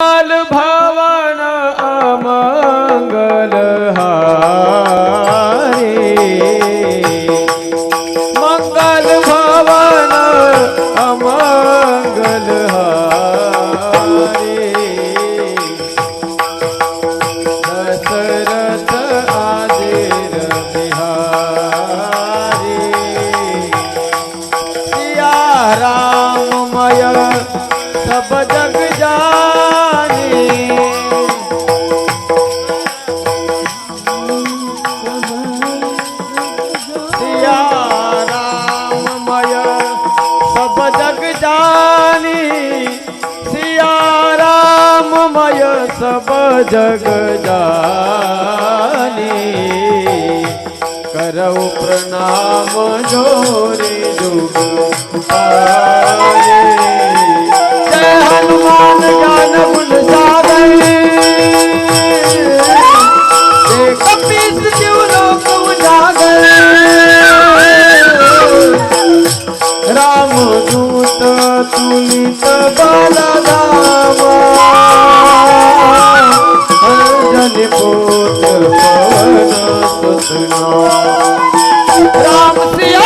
લાલ ભવન અમંગલ હારી મંગલ ભવન અમંગલ હારી દશરથ રામમય સબ જગ જાની. કરઉ પ્રણામ જોરી જુગ. જય હનુમાન જ્ઞાન જય ઉજાગર. રામ દૂત તુલિત બલરામા राम सिया